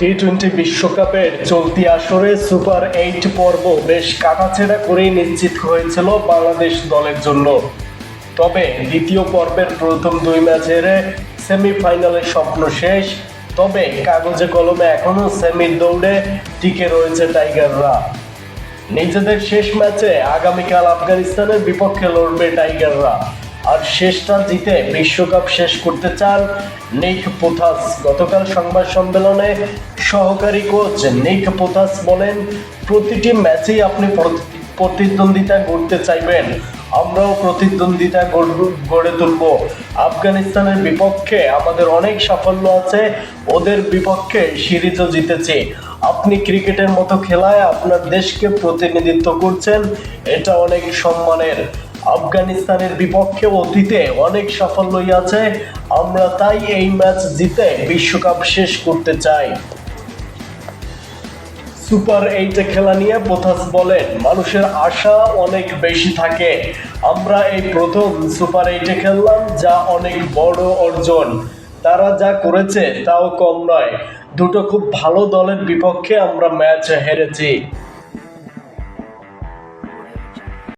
T twenty বিশ্বকাপের চলতি আসরে সুপার এইট পর্ব বেশ কাটাছেড়া করেই নিশ্চিত হয়েছিল বাংলাদেশ দলের জন্য। তবে দ্বিতীয় পর্বের প্রথম দুই ম্যাচের সেমিফাইনালের স্বপ্ন শেষ, তবে কাগজে কলমে এখনও সেমির দৌড়ে টিকে রয়েছে টাইগাররা। নিজেদের শেষ ম্যাচে আগামীকাল আফগানিস্তানের বিপক্ষে লড়বে টাইগাররা। আর শেষটা জিতে বিশ্বকাপ শেষ করতে চান নিক পোথাস। গতকাল সংবাদ সম্মেলনে সহকারী কোচ নিক পোথাস বলেন, প্রতিটি ম্যাচেই আপনি প্রতি- প্রতিদ্বন্দ্বিতা গড়তে চাইবেন। আমরাও প্রতিদ্বন্দ্বিতা গড়ে তুলব। আফগানিস্তানের বিপক্ষে আমাদের অনেক সাফল্য আছে, ওদের বিপক্ষে সিরিজও জিতেছি। আপনি ক্রিকেটের মতো খেলায় আপনার দেশকে প্রতিনিধিত্ব করছেন, এটা অনেক সম্মানের। আফগানিস্তানের বিপক্ষে অতীতে অনেক সাফল্যই আছে। আমরা তাই এই ম্যাচ জিতে বিশ্বকাপ শেষ করতে চাই। সুপার এইটে খেলা নিয়ে পোথাস বলেন, মানুষের আশা অনেক বেশি থাকে। আমরা এই প্রথম সুপার এইটে খেললাম, যা অনেক বড় অর্জন। তারা যা করেছে তাও কম নয়। দুটো খুব ভালো দলের বিপক্ষে আমরা ম্যাচ হেরেছি।